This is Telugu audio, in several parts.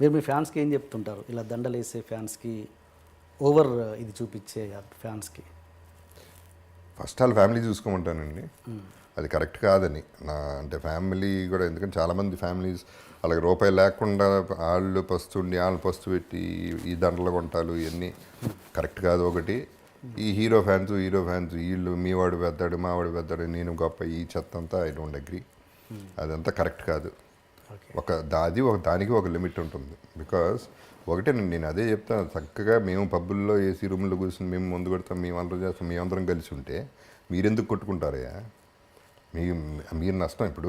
మీరు మీ ఫ్యాన్స్కి ఏం చెప్తుంటారు? ఇలా దండలు వేసే ఫ్యాన్స్కి ఓవర్ ఇది చూపించే ఫ్యాన్స్కి. ఫస్ట్ వాళ్ళ ఫ్యామిలీ చూసుకోమంటానండి. అది కరెక్ట్ కాదని. నా అంటే ఫ్యామిలీ కూడా ఎందుకంటే చాలామంది ఫ్యామిలీస్ వాళ్ళకి రూపాయి లేకుండా వాళ్ళు పస్తు ఉండి వాళ్ళు పస్తు పెట్టి ఈ దండలు కొంటాలు ఇవన్నీ కరెక్ట్ కాదు ఒకటి. ఈ హీరో ఫ్యాన్స్ హీరో ఫ్యాన్స్ వీళ్ళు మీ వాడు పెద్దాడు మా వాడు పెద్దాడు నేను గొప్ప ఈ చెత్త అంతా ఐ డోంట్ అగ్రీ. అదంతా కరెక్ట్ కాదు. ఒక దాది ఒక దానికి ఒక లిమిట్ ఉంటుంది. బికాస్ ఒకటే నేను అదే చెప్తాను. చక్కగా మేము పబ్బుల్లో ఏసీ రూమ్లో కూర్చొని మేము ముందు కొడతాం మేము అందరం చేస్తాం మేమందరం కలిసి ఉంటే మీరెందుకు కొట్టుకుంటారయ్యా మీ మీరు నష్టం. ఇప్పుడు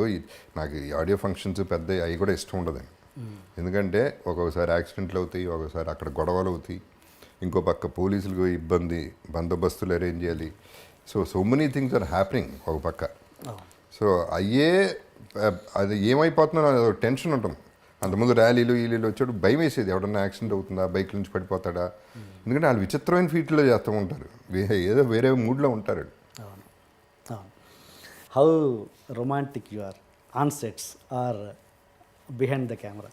నాకు ఆడియో ఫంక్షన్స్ పెద్ద అవి కూడా ఇష్టం ఉండదండి ఎందుకంటే ఒక్కొక్కసారి యాక్సిడెంట్లు అవుతాయి ఒక్కొక్కసారి అక్కడ గొడవలు అవుతాయి. ఇంకో పక్క పోలీసులకు ఇబ్బంది బందోబస్తులు అరేంజ్ చేయాలి. So so many things are happening ఒక పక్క. సో అయ్యే అది ఏమైపోతుందో అది టెన్షన్ ఉంటుంది. అంతకుముందు ర్యాలీలు ఈలీలు వచ్చాడు భయం వేసేది. ఎవడన్నా యాక్సిడెంట్ అవుతుందా? బైక్ నుంచి పడిపోతాడా? ఎందుకంటే వాళ్ళు విచిత్రమైన ఫీట్లో చేస్తూ ఉంటారు. ఏదో వేరే మూడ్లో ఉంటారు how romantic you are on sets or behind the camera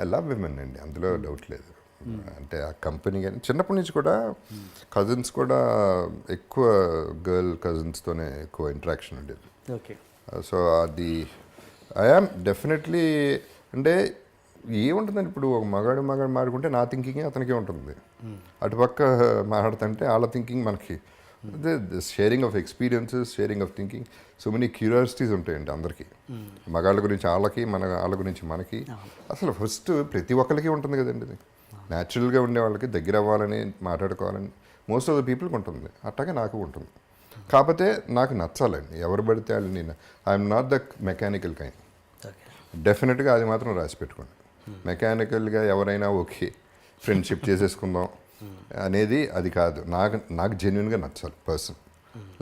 I love women అండి. అందులో డౌట్ లేదు. అంటే ఆ కంపెనీ కానీ చిన్నప్పటి నుంచి కూడా కజిన్స్ కూడా ఎక్కువ గర్ల్ కజిన్స్తోనే ఎక్కువ ఇంటరాక్షన్ ఉండేది. ఓకే. సో అది ఐఆమ్ డెఫినెట్లీ అంటే ఏముంటుందండి ఇప్పుడు ఒక మగాడు మగాడు మాడుకుంటే నా థింకింగ్ అతనికే ఉంటుంది. అటుపక్క మాట్లాడుతుంటే వాళ్ళ థింకింగ్ మనకి. Sharing of experiences sharing of thinking so many curiosities ఉంటాయండి అందరికీ. మగాళ్ళ గురించి వాళ్ళకి మన వాళ్ళ గురించి మనకి. అసలు ఫస్ట్ ప్రతి ఒక్కరికి ఉంటుంది కదండి న్యాచురల్గా ఉండే వాళ్ళకి దగ్గర అవ్వాలని మాట్లాడుకోవాలని మోస్ట్ ఆఫ్ ద పీపుల్కి ఉంటుంది అట్లాగే నాకు ఉంటుంది కాకపోతే నాకు నచ్చాలండి. ఎవరు పడితే వాళ్ళు నేను I'm not the mechanical kind డెఫినెట్గా అది మాత్రం రాసి పెట్టుకోండి. మెకానికల్గా ఎవరైనా ఓకే. ఫ్రెండ్షిప్ చేసేసుకుందాం అనేది అది కాదు. నాకు నాకు జెన్యున్గా నచ్చాలి పర్సన్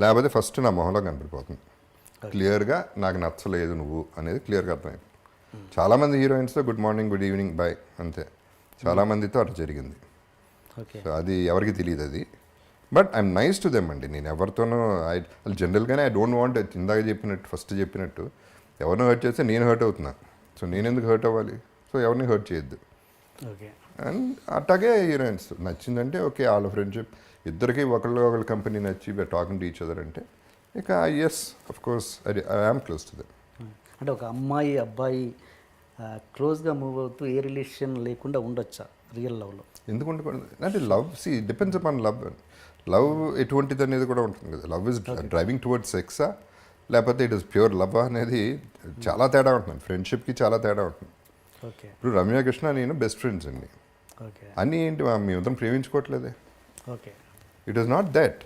లేకపోతే ఫస్ట్ నా మొహంలో కనపడిపోతుంది. క్లియర్గా నాకు నచ్చలేదు నువ్వు అనేది క్లియర్గా అర్థమైంది చాలామంది హీరోయిన్స్తో good morning good evening bye అంతే. చాలామందితో అట్లా జరిగింది. సో అది ఎవరికి తెలియదు అది. But I'm nice to them అండి. నేను ఎవరితోనూ ఐ జనరల్గానే ఐ డోంట్ వాంట్ ఇందాక చెప్పినట్టు ఫస్ట్ చెప్పినట్టు ఎవరిని హర్ట్ చేస్తే నేను హర్ట్ అవుతున్నా. సో నేను ఎందుకు హర్ట్ అవ్వాలి? సో ఎవరిని హర్ట్ చేయొద్దు. ఓకే. అండ్ అట్లాగే హీరోయిన్స్ నచ్చిందంటే ఓకే వాళ్ళ ఫ్రెండ్షిప్ ఇద్దరికి ఒకళ్ళు ఒకళ్ళ కంపెనీ నచ్చి టాకింగ్ టు ఈచ్ అదర్ అంటే ఇక ఎస్ అఫ్ కోర్స్ అది ఐఎమ్ క్లోజ్ టు దెమ్ అంటే ఒక అమ్మాయి అబ్బాయి క్లోజ్గా మూవ్ అవుతూ ఏ రిలేషన్ లేకుండా ఉండొచ్చా రియల్ లవ్లో? ఎందుకు ఉండకూడదు అంటే love see depends upon love. Love ఎటువంటిది అనేది కూడా ఉంటుంది కదా. లవ్ ఇస్ డ్రైవింగ్ టువర్డ్స్ సెక్సా? లేకపోతే ఇట్ ఇస్ ప్యూర్ లవ్ అనేది చాలా తేడా ఉంటుంది. ఫ్రెండ్షిప్కి చాలా తేడా ఉంటుంది. ఓకే. ఇప్పుడు రమ్య కృష్ణ నేను బెస్ట్ ఫ్రెండ్స్ అండి ఓకే. అన్నీ ఏంటి మా- మీ ఇద్దరం ప్రేమించుకోవట్లేదే? Okay. It is not that.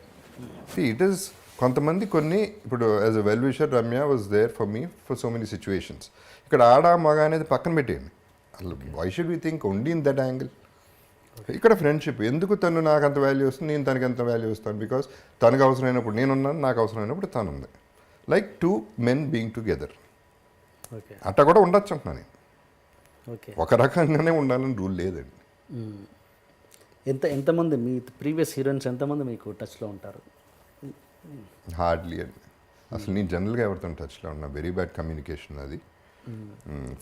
It is కొంతమంది కొన్ని ఇప్పుడు as a well wisher Ramya was there for me for so many situations ఇక్కడ ఆడ మగ అనేది పక్కన పెట్టేయండి. అసలు why should we think only in that angle ఇక్కడ ఫ్రెండ్షిప్ ఎందుకు తను నాకు అంత వాల్యూ వస్తుంది నేను తనకి ఎంత వాల్యూ ఇస్తాను బికాస్ తనకు అవసరమైనప్పుడు నేనున్నాను నాకు అవసరమైనప్పుడు తను ఉంది. Like two men being together అట్లా కూడా ఉండొచ్చు అంటున్నాను నేను. ఒక రకంగానే ఉండాలని రూల్ లేదండి. మ్మ్. ఎంత ఎంతమంది మీ ప్రీవియస్ హీరోయిన్స్ ఎంతమంది మీకు టచ్లో ఉంటారు? హార్డ్లీ అండి. అసలు నేను జనరల్గా ఎవరితో టచ్లో ఉన్నా వెరీ బ్యాడ్ కమ్యూనికేషన్ అది.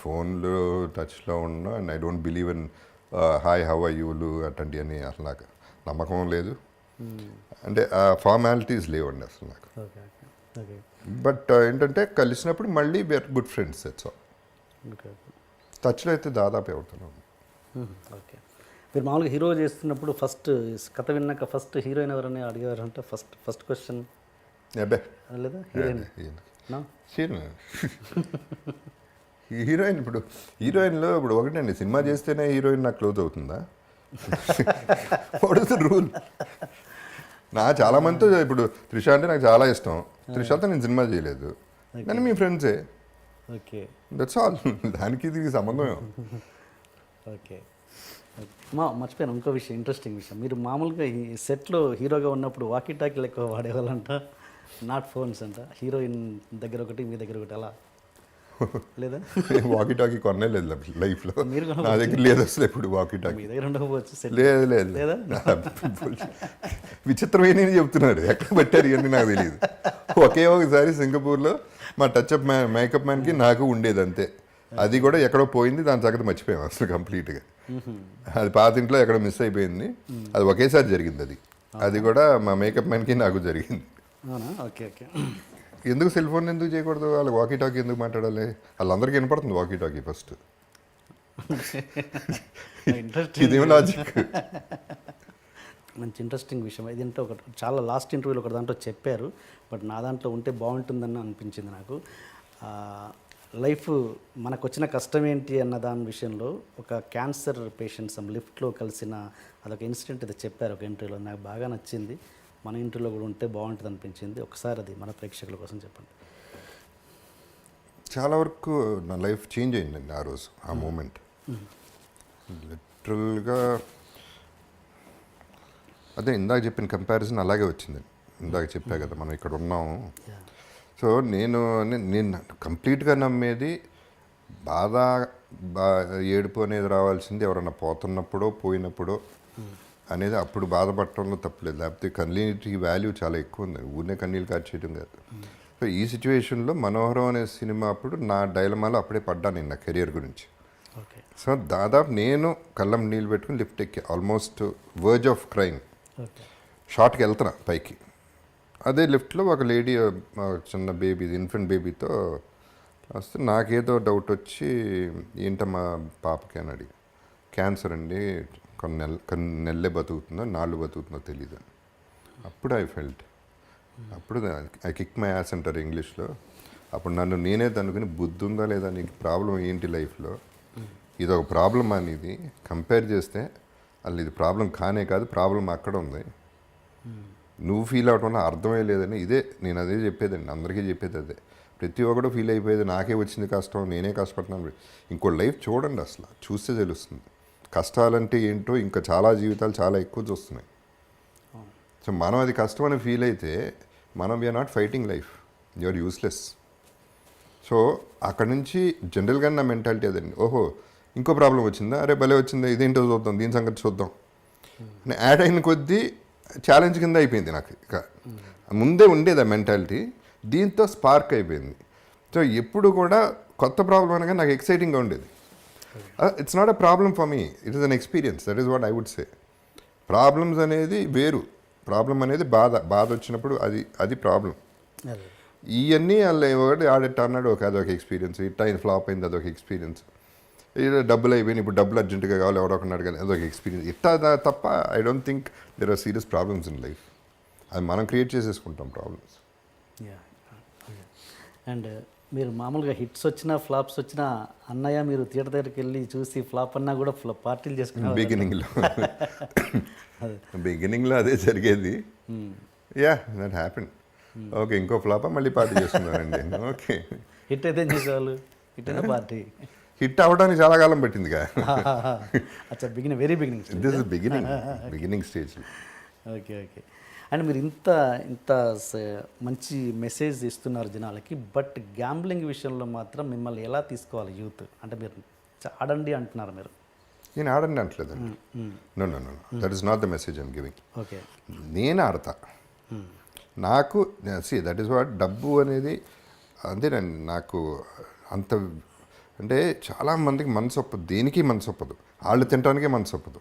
ఫోన్లో టచ్లో ఉన్నా and I don't believe in hi how are యూలు అట్లాంటివన్నీ అసలు నాకు నమ్మకం లేదు. అంటే ఫార్మాలిటీస్ లేవండి అసలు నాకు. Okay okay okay. బట్ ఏంటంటే కలిసినప్పుడు మళ్ళీ వేర్ గుడ్ ఫ్రెండ్స్ ఓకే టచ్లో అయితే దాదాపు ఎవరుతున్నాం మ్మ్. ఓకే మీరు మామూలుగా హీరో చేస్తున్నప్పుడు ఫస్ట్ కథ విన్నాక ఫస్ట్ హీరోయిన్ ఎవరని అడిగారు అంటే ఫస్ట్ ఫస్ట్ క్వశ్చన్ అబ్బే లేదా హీరోయిన్. హీరోయిన్. హీరోయిన్ ఇప్పుడు హీరోయిన్లో ఇప్పుడు ఒకటండి సినిమా చేస్తేనే హీరోయిన్ నాకు క్లోజ్ అవుతుందా? వాట్ ఇస్ ద రూల్ నా చాలా మందితో ఇప్పుడు త్రిష అంటే నాకు చాలా ఇష్టం. త్రిషతో నేను సినిమా చేయలేదు. కానీ మీ ఫ్రెండ్సే. ఓకే. దట్స్ ఆల్ దానికి ఇది సంబంధం ఓకే. మా మర్చిపోయాను ఇంకో విషయం ఇంట్రెస్టింగ్ విషయం. మీరు మామూలుగా ఈ సెట్లో హీరోగా ఉన్నప్పుడు వాకీ టాకీలు ఎక్కువ వాడేవాళ్ళంట నాట్ ఫోన్స్ అంట హీరోయిన్ దగ్గర ఒకటి మీ దగ్గర ఒకటి అలా. లేదా? వాకీ టాకీ కొనే లేదు లైఫ్లో. మీరు నా దగ్గర లేదు అసలు ఎప్పుడు వాకీ టాకీ. మీ దగ్గర ఉండకపోవచ్చు సెట్. లేదు లేదు. లేదా? విచిత్రమైన చెప్తున్నారు ఎక్కడ పెట్టారు ఇవన్నీ నాకు తెలియదు. ఒకే ఒకసారి సింగపూర్లో మా టచ్అప్ మ్యాన్ మేకప్ మ్యాన్కి నాకు ఉండేది అంతే. అది కూడా ఎక్కడో పోయింది దాని సంగతి మర్చిపోయాం అసలు కంప్లీట్గా. అది పాత ఇంట్లో ఎక్కడో మిస్ అయిపోయింది. అది ఒకేసారి జరిగింది అది. అది కూడా మా మేకప్ మ్యాన్కి నాకు జరిగింది. Okay okay. ఎందుకు సెల్ ఫోన్ ఎందుకు చేయకూడదు? వాళ్ళకి వాకీ టాకీ ఎందుకు మాట్లాడాలి? వాళ్ళందరికీ వినపడుతుంది వాకీ టాకీ ఫస్ట్ ఇదేం లాజిక్ మంచి ఇంట్రెస్టింగ్ విషయం. ఇదంటే ఒక చాలా లాస్ట్ ఇంటర్వ్యూలో ఒక దాంట్లో చెప్పారు. బట్ నా దాంట్లో ఉంటే బాగుంటుందని అనిపించింది నాకు. లైఫ్ మనకు వచ్చిన కష్టం ఏంటి అన్న దాని విషయంలో ఒక క్యాన్సర్ పేషెంట్స్ లిఫ్ట్లో కలిసిన అదొక ఇన్సిడెంట్ ఇది చెప్పారు ఒక ఇంటర్వ్యూలో. నాకు బాగా నచ్చింది. మన ఇంటర్వ్యూలో కూడా ఉంటే బాగుంటుంది అనిపించింది. ఒకసారి అది మన ప్రేక్షకుల కోసం చెప్పండి. చాలా వరకు నా లైఫ్ చేంజ్ అయిందండి ఆ రోజు ఆ మూమెంట్. లిటరల్గా అదే ఇందాక చెప్పిన కంపారిజన్ అలాగే వచ్చింది ఇందాక చెప్పా కదా మనం ఇక్కడ ఉన్నాము. సో నేను నేను కంప్లీట్గా నమ్మేది బాధ బా ఏడుపు అనేది రావాల్సింది ఎవరన్నా పోతున్నప్పుడో పోయినప్పుడో అనేది అప్పుడు బాధపడటంలో తప్పలేదు. లేకపోతే కన్నీటి వాల్యూ చాలా ఎక్కువ ఉంది. ఊరినే కన్నీళ్ళు కార్చేయడం కాదు. సో ఈ సిచ్యువేషన్లో మనోహరం అనే సినిమా అప్పుడు నా డైలమాలో అప్పుడే పడ్డాను నేను నా కెరియర్ గురించి. ఓకే. సో దాదాపు నేను కళ్ళం నీళ్ళు పెట్టుకుని లిఫ్ట్ ఎక్కి ఆల్మోస్ట్ వర్జ్ ఆఫ్ క్రైమ్ షార్ట్కి వెళ్తున్నా పైకి. అదే లిఫ్ట్లో ఒక లేడీ చిన్న బేబీ ఇన్ఫెంట్ బేబీతో వస్తే నాకేదో డౌట్ వచ్చి ఏంటమ్మా పాపకి? అని అడిగి. క్యాన్సర్ అండి. కొన్ని నెల కొన్ని నెలలే బతుకుతుందో నాళ్ళు బతుకుతుందో తెలియదు అప్పుడు ఐ ఫెల్ట్. అప్పుడు ఐ కిక్ మై యాస్ అంటారు ఇంగ్లీష్లో. అప్పుడు నన్ను నేనే అనుకుని బుద్ధి ఉందా లేదా నీకు ప్రాబ్లం ఏంటి లైఫ్లో? ఇది ఒక ప్రాబ్లం అనేది కంపేర్ చేస్తే అసలు ఇది ప్రాబ్లం కానే కాదు ప్రాబ్లం అక్కడ ఉంది. నువ్వు ఫీల్ అవటం వల్ల అర్థమే లేదని ఇదే నేను అదే చెప్పేదండి అందరికీ చెప్పేది అదే. ప్రతి ఒక్కడు ఫీల్ అయిపోయేది నాకే వచ్చింది కష్టం నేనే కష్టపడుతున్నాను ఇంకో లైఫ్ చూడండి అసలు చూస్తే తెలుస్తుంది. కష్టాలంటే ఏంటో ఇంకా చాలా జీవితాలు చాలా ఎక్కువ చూస్తున్నాయి. సో మనం అది కష్టం అని ఫీల్ అయితే మనం we are not fighting life you are useless so అక్కడి నుంచి జనరల్గా నా మెంటాలిటీ అదండి. ఓహో ఇంకో ప్రాబ్లం వచ్చిందా? అరే భలే వచ్చిందా ఇదేంటో చూద్దాం దీని సంగతి చూద్దాం. యాడ్ అయిన కొద్దీ ఛాలెంజ్ కింద అయిపోయింది నాకు ఇక. ముందే ఉండేది ఆ మెంటాలిటీ దీంతో స్పార్క్ అయిపోయింది. సో ఎప్పుడు కూడా కొత్త ప్రాబ్లం అనగా నాకు ఎక్సైటింగ్గా ఉండేది. It's not a problem for me it is an experience that is what I would say problems అనేది వేరు. ప్రాబ్లం అనేది బాధ. బాధ వచ్చినప్పుడు అది అది ప్రాబ్లం ఇవన్నీ వాళ్ళు ఒకటి ఆడిట్ అన్నాడు ఒక అదొక ఎక్స్పీరియన్స్ ఇట్ అయిన ఫ్లాప్ అయింది అదొక ఎక్స్పీరియన్స్ డబ్బులు అయిపోయినాయి. ఇప్పుడు డబ్బులు అర్జెంటుగా కావాలి ఎవరో ఒకటి అడగాలి. అదొక ఎక్స్పీరియన్స్ ఇట్టా తప్ప I don't think there are serious problems in life అది మనం క్రియేట్ చేసేసుకుంటాం ప్రాబ్లమ్స్ యా అండ్ మీరు మామూలుగా హిట్స్ వచ్చినా ఫ్లాప్స్ వచ్చినా అన్నయ్య మీరు థియేటర్ దగ్గరికి వెళ్ళి చూసి ఫ్లాప్ అన్నా కూడా పార్టీలు చేసుకున్నారు బిగినింగ్లో బిగినింగ్లో అదే. జరిగేది. యా దట్ హ్యాపెన్ ఓకే ఇంకో ఫ్లాపా మళ్ళీ పార్టీ చేస్తున్నానండి ఓకే హిట్ అయితే చేసేవాళ్ళు? హిట్ అయినా పార్టీ హిట్ అవ్వడానికి చాలా కాలం పట్టిందిగా అచ్చా begin very beginning this is beginning beginning stage okay okay and మీరు ఇంత ఇంత మంచి మెసేజ్ ఇస్తున్నారు జనాలకి బట్ గ్యాంబ్లింగ్ విషయంలో మాత్రం మిమ్మల్ని ఎలా తీసుకోవాలి యూత్ అంటే మీరు ఆడండి అంటున్నారు మీరు? నేను ఆడండి అంటలేదండి no no no that is not the message I'm giving okay నేను ఆడతా. నాకు సి దట్ ఈస్ వాట్ డబ్బు అనేది అంతేనండి నాకు అంత అంటే చాలా మందికి మనసు ఒప్పదు. దేనికి మనసు ఒప్పదు? వాళ్ళు తినడానికే మనసు ఒప్పదు.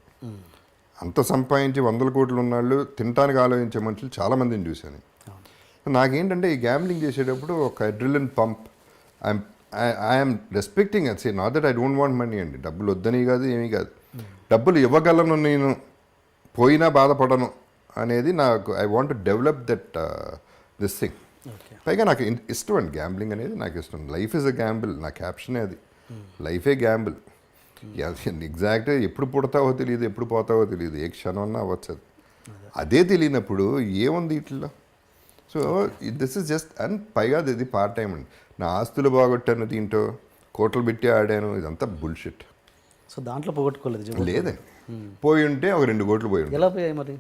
అంత సంపాదించి వందల కోట్లు ఉన్నవాళ్ళు తినడానికి ఆలోచించే మనుషులు చాలా మందిని చూశాను నాకేంటంటే ఈ గ్యామ్లింగ్ చేసేటప్పుడు ఒక adrenaline pump I'm I'm respecting అది not that I don't want money అండి. డబ్బులు వద్దని కాదు ఏమీ కాదు. డబ్బులు ఇవ్వగలను నేను. పోయినా బాధపడను అనేది నాకు I want develop that this thing పైగా నాకు ఇష్టం అండి. గ్యాంబ్లింగ్ అనేది నాకు ఇష్టం. లైఫ్ ఇస్ అ గ్యాంబుల్ నా క్యాప్షనే అది. లైఫే గ్యాంబుల్. ఎగ్జాక్ట్గా ఎప్పుడు పుడతావో తెలియదు ఎప్పుడు పోతావో తెలియదు ఏ క్షణం అన్నా అవ్వచ్చు అది అదే తెలియనప్పుడు ఏముంది వీటిలో so this is just and పైగా ఇది పార్ట్ టైం అండి. నా ఆస్తులు బాగొట్టాను దీంట్లో కోట్లు పెట్టి ఆడాను ఇదంతా బుల్షిట్. సో దాంట్లో పోగొట్టుకోలేదు. లేదండి పోయి ఉంటే ఒక రెండు కోట్లు పోయి ఉంటాయి ఎలా పోయాయి మరి?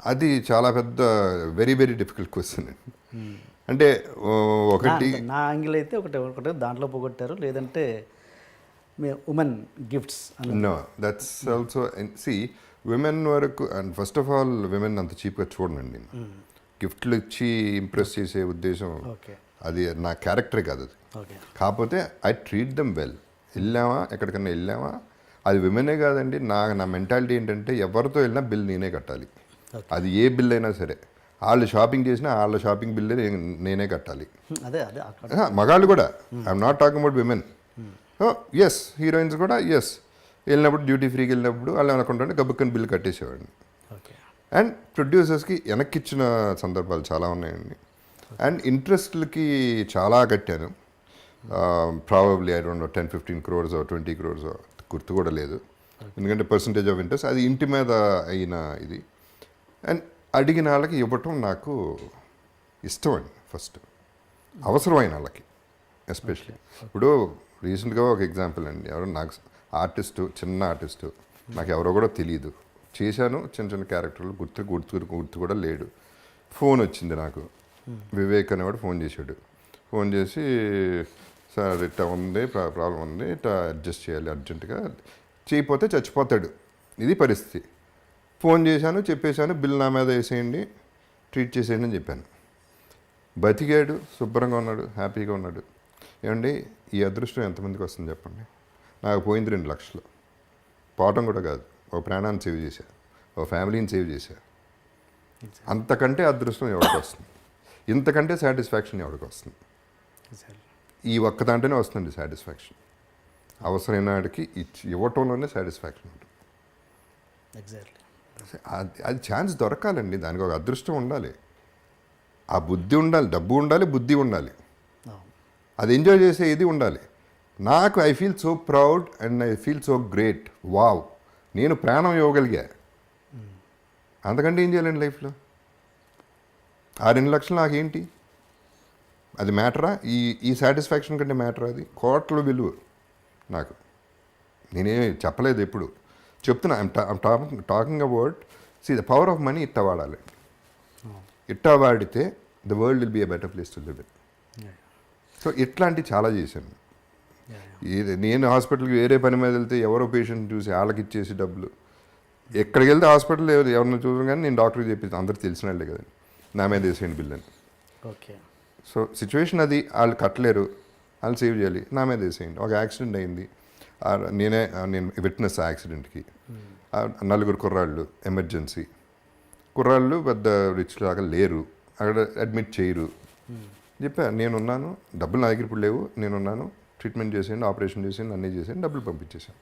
అది చాలా పెద్ద వెరీ వెరీ డిఫికల్ట్ క్వశ్చన్ అండి అంటే ఒకటి నా- యాంగిల్ అయితే ఒకటే ఒకటే దాంట్లో పోగొట్టారు. లేదంటే మీ women gifts no that's also see women వరకు and first of all women అంత చీప్గా చూడనండి గిఫ్ట్లు ఇచ్చి ఇంప్రెస్ చేసే ఉద్దేశం అది నా క్యారెక్టరే కాదు అది. కాకపోతే ఐ ట్రీట్ దమ్ వెల్ వెళ్ళామా ఎక్కడికన్నా వెళ్ళామా అది విమెనే కాదండి. నా నా మెంటాలిటీ ఏంటంటే ఎవరితో వెళ్ళినా బిల్ నేనే కట్టాలి. అది ఏ బిల్ అయినా సరే. వాళ్ళు షాపింగ్ చేసినా వాళ్ళ షాపింగ్ బిల్ నేనే కట్టాలి. అదే అదే మగాళ్ళు కూడా. I'm not talking about women as heroines కూడా ఎస్ వెళ్ళినప్పుడు డ్యూటీ ఫ్రీకి వెళ్ళినప్పుడు వాళ్ళు అనుకుంటుంటే గబుక్కని బిల్ కట్టేసేవాడిని. ఓకే అండ్ ప్రొడ్యూసర్స్కి వెనక్కి ఇచ్చిన సందర్భాలు చాలా ఉన్నాయండి. అండ్ ఇంట్రెస్ట్లకి చాలా కట్టాను. Probably I don't know ten fifteen crores twenty crores గుర్తు కూడా లేదు. ఎందుకంటే పర్సంటేజ్ ఆఫ్ ఇంట్రెస్ట్ అది ఇంటి మీద అయిన ఇది. అండ్ అడిగిన వాళ్ళకి ఇవ్వటం నాకు ఇష్టం అండి ఫస్ట్. అవసరమైన వాళ్ళకి ఎస్పెషలీ. ఇప్పుడు రీసెంట్గా ఒక ఎగ్జాంపుల్ అండి. ఎవరో నాకు ఆర్టిస్టు చిన్న ఆర్టిస్టు నాకు ఎవరో కూడా తెలియదు చేశాను చిన్న చిన్న క్యారెక్టర్లు గుర్తు గుర్తు గుర్తు కూడా లేడు. ఫోన్ వచ్చింది నాకు. వివేక్ అనేవాడు ఫోన్ చేశాడు. ఫోన్ చేసి సార్ ఇట్లా ఉంది ప్రా- ప్రాబ్లం ఉంది ఇట్లా అడ్జస్ట్ చేయాలి అర్జెంటుగా. చేయకపోతే చచ్చిపోతాడు. ఇది పరిస్థితి. ఫోన్ చేశాను చెప్పేశాను బిల్ నా మీద వేసేయండి ట్రీట్ చేసేయండి అని చెప్పాను. బతికాడు శుభ్రంగా ఉన్నాడు హ్యాపీగా ఉన్నాడు. ఏమండి ఈ అదృష్టం ఎంతమందికి వస్తుంది చెప్పండి? నాకు పోయింది రెండు లక్షలు. పోవటం కూడా కాదు. ఓ ప్రాణాన్ని సేవ్ చేశా. ఓ ఫ్యామిలీని సేవ్ చేశా. అంతకంటే అదృష్టం ఎవరికి వస్తుంది? ఇంతకంటే సాటిస్ఫాక్షన్ ఎవరికి వస్తుంది? ఈ ఒక్క దాంట్లోనే వస్తుంది సాటిస్ఫాక్షన్. అవసరమైన వాడికి ఇచ్చి ఇవ్వటంలోనే సాటిస్ఫాక్షన్ ఉంటుంది. ఎగ్జాక్ట్లీ అది ఛాన్స్ దొరకాలండి. దానికి ఒక అదృష్టం ఉండాలి. ఆ బుద్ధి ఉండాలి డబ్బు ఉండాలి బుద్ధి ఉండాలి. అది ఎంజాయ్ చేసే ఇది ఉండాలి. నాకు I feel so proud and I feel so great wow నేను ప్రాణం ఇవ్వగలిగా. అంతకంటే ఏం చేయాలండి లైఫ్లో? ఆ రెండు లక్షలు నాకేంటి? అది మ్యాటరా? ఈ ఈ సాటిస్ఫాక్షన్ కంటే మ్యాటరా అది? కోట్ల విలువ నాకు. నేనే చెప్పలేదు ఎప్పుడు. చెప్తున్నా talking about see the power of money ఇట్ట వాడాలి ఇట్టా వాడితే the world will be a better place to live in so ఇట్లాంటివి చాలా చేశాను. ఇది నేను హాస్పిటల్కి వేరే పని మీద వెళ్తే ఎవరో పేషెంట్ చూసి వాళ్ళకి ఇచ్చేసి డబ్బులు. ఎక్కడికి వెళ్తే హాస్పిటల్ ఎవరిని చూసాను కానీ నేను డాక్టర్కి చెప్పేసి అందరికి తెలిసిన వాళ్ళే కదండి. నా మీద వేసేయండి బిల్ అని. ఓకే సో సిచ్యువేషన్ అది వాళ్ళు కట్టలేరు వాళ్ళు సేవ్ చేయాలి నా మీద వేసేయండి. ఒక యాక్సిడెంట్ అయింది నేనే నేను విట్నెస్ యాక్సిడెంట్కి. నలుగురు కుర్రాళ్ళు ఎమర్జెన్సీ. కుర్రాళ్ళు పెద్ద రిచ్ లాగా లేరు అక్కడ అడ్మిట్ చేయరు. చెప్పా నేనున్నాను డబ్బులు నా దగ్గర ఇప్పుడు లేవు నేనున్నాను ట్రీట్మెంట్ చేసేయండి ఆపరేషన్ చేసేయండి అన్నీ చేసేయండి డబ్బులు పంపించేసాను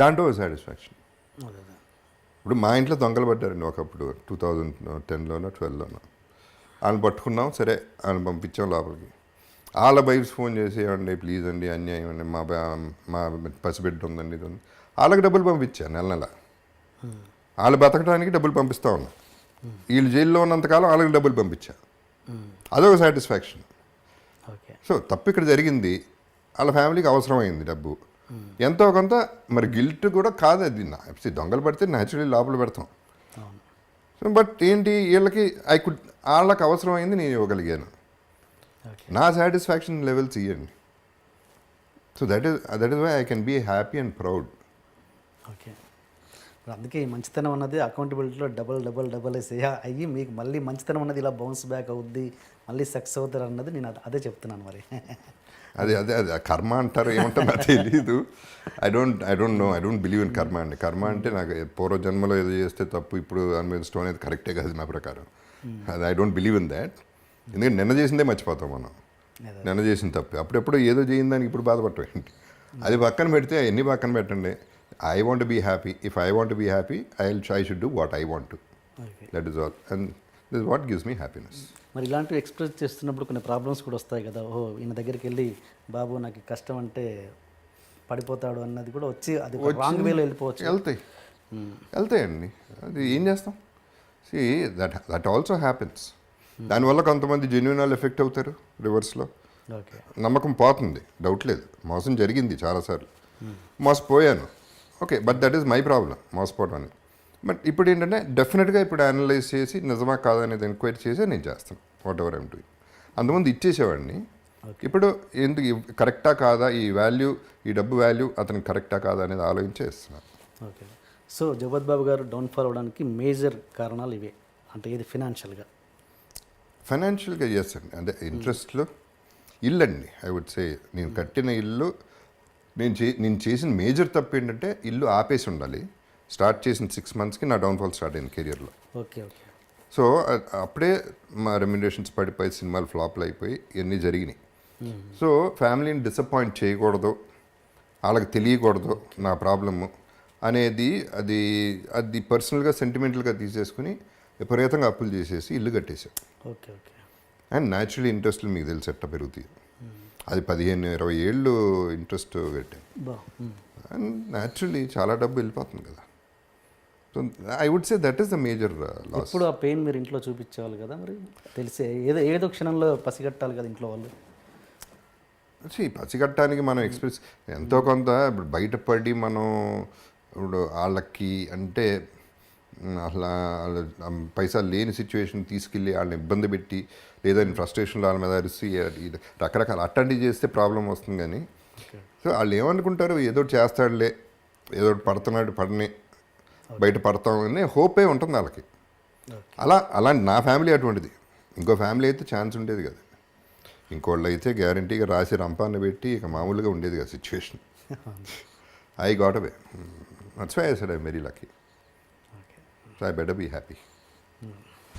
దాంట్లో సాటిస్ఫాక్షన్. ఇప్పుడు మా ఇంట్లో దొంగలు పడ్డారండి ఒకప్పుడు టూ థౌజండ్ టెన్లోనో ట్వెల్వ్లోనో వాళ్ళని పట్టుకున్నాం సరే వాళ్ళని పంపించాం లోపలికి. వాళ్ళ బైక్స్ ఫోన్ చేసి ఏమండి ప్లీజ్ అండి అన్యాయం అండి మా మా పసిబిడ్డ ఉందండి ఇది ఉంది. వాళ్ళకి డబ్బులు పంపించాను నెల నెల. వాళ్ళు బతకడానికి డబ్బులు పంపిస్తూ ఉన్నా. వీళ్ళు జైల్లో ఉన్నంతకాలం వాళ్ళకి డబ్బులు పంపించా. అదొక సాటిస్ఫాక్షన్. సో తప్పు ఇక్కడ జరిగింది. వాళ్ళ ఫ్యామిలీకి అవసరమైంది డబ్బు. ఎంతో కొంత మరి గిల్ట్ కూడా కాదు అది. దొంగలు పడితే న్యాచురల్లీ లోపల పెడతాం. బట్ ఏంటి వీళ్ళకి ఐ కుడ్ వాళ్ళకి అవసరమైంది నేను ఇవ్వగలిగాను. నా సాటిస్ఫాక్షన్ లెవెల్స్ ఇవ్వండి so that is that is why I can be happy and proud okay అందుకే ఈ మంచితనం అన్నది అకౌంటబిలిటీలో డబల్ డబల్ డబల్ అయ్యి మీకు మళ్ళీ మంచితనం అన్నది ఇలా బౌన్స్ బ్యాక్ అవుద్ది మళ్ళీ సక్సెస్ అవుతారు అన్నది నేను అద- చెప్తున్నాను మరి. అదే అదే అదే. కర్మ అంటారు ఏమంటారు నాకు తెలియదు I don't I don't know I don't believe in karma అండి. కర్మ అంటే నాకు పూర్వ జన్మలో ఏదో చేస్తే తప్పు ఇప్పుడు అనుభవించడం అనేది కరెక్టే కాదు నా ప్రకారం. అది I don't believe in that ఎందుకంటే నిన్న చేసిందే మర్చిపోతాం మనం. నిన్న చేసిన తప్పు. అప్పుడెప్పుడు ఏదో చేయిన దానికి ఇప్పుడు బాధపడటం అది పక్కన పెడితే ఎన్ని పక్కన పెట్టండి? I want be happy if I want be happy I I should do what I want that is all and this what gives me happiness మరి ఇలాంటివి ఎక్స్ప్రెస్ చేస్తున్నప్పుడు కొన్ని ప్రాబ్లమ్స్ కూడా వస్తాయి కదా. ఓ ఈయన దగ్గరికి వెళ్ళి బాబు నాకు కష్టం అంటే పడిపోతాడు అన్నది కూడా వచ్చి అది రాంగ్ వేలో వెళ్ళిపోవచ్చు. వెళ్తాయి. వెళ్తాయండి. అది ఏం చేస్తాం? See that that also happens దానివల్ల కొంతమంది జెన్యున్ వాళ్ళు ఎఫెక్ట్ అవుతారు రివర్స్లో నమ్మకం పోతుంది. డౌట్ లేదు. మోసం జరిగింది చాలాసార్లు. మోసపోయాను. Okay but that is my problem మోసపోవడం అనేది. బట్ ఇప్పుడు ఏంటంటే డెఫినెట్గా ఇప్పుడు అనలైజ్ చేసి నిజమా కాదనేది ఎంక్వైరీ చేసి నేను చేస్తాను వాట్ ఎవర్ ఐమ్ డూయింగ్ అంతకుముందు ఇచ్చేసేవాడిని. ఇప్పుడు ఎందుకు కరెక్టా కాదా? ఈ వాల్యూ ఈ డబ్బు వాల్యూ అతనికి కరెక్టా కాదా అనేది ఆలోచించేస్తున్నాను ఓకే. సో జగపత్ బాబు గారు డౌన్ఫాల్ అవ్వడానికి మేజర్ కారణాలు ఇవే. అంటే ఇది ఫినాన్షియల్గా ఫైనాన్షియల్గా ఎస్ అండి అంటే ఇంట్రెస్ట్లో ఇల్లు అండి ఐ వుడ్ సే నేను కట్టిన ఇల్లు నేను చే నేను చేసిన మేజర్ తప్పు ఏంటంటే ఇల్లు ఆపేసి ఉండాలి. స్టార్ట్ చేసిన సిక్స్ మంత్స్కి నా డౌన్ఫాల్ స్టార్ట్ అయింది కెరియర్లో ఓకే ఓకే సో అప్పుడే మా రెమ్యునరేషన్స్ పడిపోయి సినిమాలు ఫ్లాప్లు అయిపోయి ఇవన్నీ జరిగినాయి. సో ఫ్యామిలీని డిసప్పాయింట్ చేయకూడదు. వాళ్ళకి తెలియకూడదు నా ప్రాబ్లము అనేది అది అది పర్సనల్గా సెంటిమెంటల్గా తీసేసుకుని విపరీతంగా అప్పులు చేసేసి ఇల్లు కట్టేశాం ఓకే ఓకే. అండ్ న్యాచురల్ ఇంట్రెస్ట్లు మీకు తెలిసి ఎట్ట పెరుగుతాయి? అది పదిహేను ఇరవై ఏళ్ళు ఇంట్రెస్ట్ మ్మ్. అండ్ న్యాచురల్లీ చాలా డబ్బు వెళ్ళిపోతుంది కదా. So I would say that is the major loss ఎప్పుడు ఆ పెయిన్ మీరు ఇంట్లో చూపించేవాళ్ళు కదా మరి? తెలిసే ఏదో ఏదో క్షణంలో పసిగట్టాలి కదా ఇంట్లో వాళ్ళు. పసిగట్టడానికి మనం ఎక్స్ప్రెస్ ఎంతో కొంత ఇప్పుడు బయటపడి మనం ఇప్పుడు వాళ్ళకి అంటే అసలు పైసా లేని సిచ్యువేషన్ తీసుకెళ్ళి వాళ్ళని ఇబ్బంది పెట్టి లేదా ఫ్రస్ట్రేషన్లో వాళ్ళ మీద అరిసి రకరకాల అట్లాంటివి చేస్తే ప్రాబ్లం వస్తుంది కానీ సో వాళ్ళు ఏమనుకుంటారు ఏదో చేస్తాడులే ఏదో పడుతున్నాడు పడని బయట పడతాం అనే హోపే ఉంటుంది వాళ్ళకి. అలా అలాంటి నా ఫ్యామిలీ అటువంటిది. ఇంకో ఫ్యామిలీ అయితే ఛాన్స్ ఉండేది కదా. ఇంకోళ్ళు అయితే గ్యారంటీగా రాసి రంపాన్ని పెట్టి ఇక మామూలుగా ఉండేది కదా situation I got away that's why I said I very lucky so I better be happy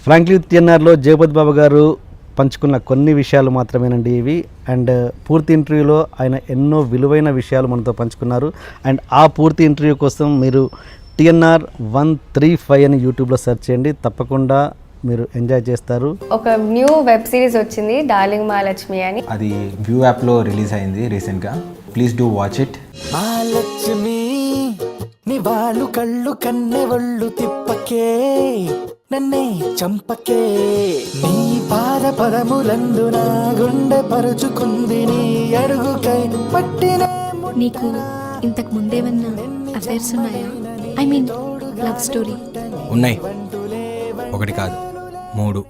frankly టిఎన్ఆర్లో Jagapathi Babu గారు పంచుకున్న కొన్ని విషయాలు మాత్రమేనండి ఇవి. అండ్ పూర్తి ఇంటర్వ్యూలో ఆయన ఎన్నో విలువైన విషయాలు మనతో పంచుకున్నారు. అండ్ ఆ పూర్తి ఇంటర్వ్యూ కోసం మీరు టిఎన్ఆర్ వన్ త్రీ ఫైవ్ అని యూట్యూబ్లో సెర్చ్ చేయండి. తప్పకుండా మీరు ఎంజాయ్ చేస్తారు. ఒక న్యూ వెబ్ సిరీస్ వచ్చింది డార్లింగ్ మహాలక్ష్మి అని. అది వ్యూ యాప్లో రిలీజ్ అయింది రీసెంట్గా. Please do watch it Mahalakshmi వాళ్ళు కళ్ళు కన్నె ఒళ్ళు తిప్పకే నన్నే చంపకే. నీ పాద పదములందు నా గుండె పరుచుకుంది నీ అడుగుకై పట్టిన నీకు ఇంతకు ముందేమన్నా అఫైర్స్ ఉన్నాయా? ఐ మీన్ లవ్ స్టోరీ ఉన్నాయి. ఒకటి కాదు మూడు.